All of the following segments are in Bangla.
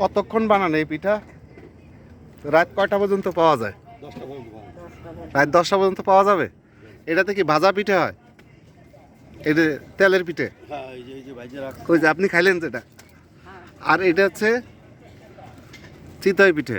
কতক্ষণ বানান এই পিঠা? রাত কয়টা পর্যন্ত পাওয়া যায়? রাত দশটা পর্যন্ত পাওয়া যাবে? এটাতে কি ভাজা পিঠে হয়? এটা তেলের পিঠে? হ্যাঁ, আপনি খাইলেন যেটা? আর এটা হচ্ছে চিতই পিঠে।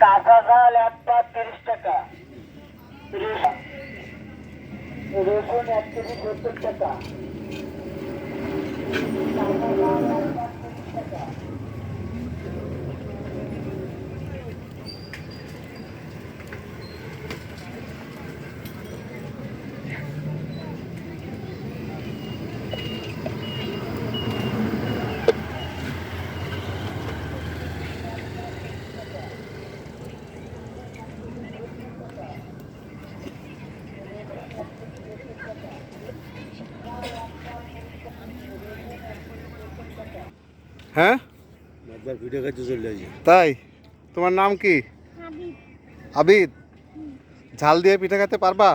কাঁচা ঝাল একটা তিরিশ টাকা রসুন এক কেজি সত্তর টাকা হ্যাঁ? তাই? তোমার নাম কি? আবিদ। ঝাল দিয়ে পিঠা খেতে পারবা?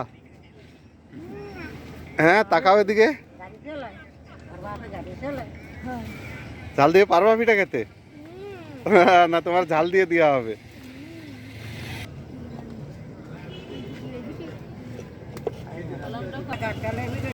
হ্যাঁ তাকাও এদিকে। ঝাল দিয়ে পারবা পিঠা খেতে? না তোমার ঝাল দিয়ে দেওয়া হবে।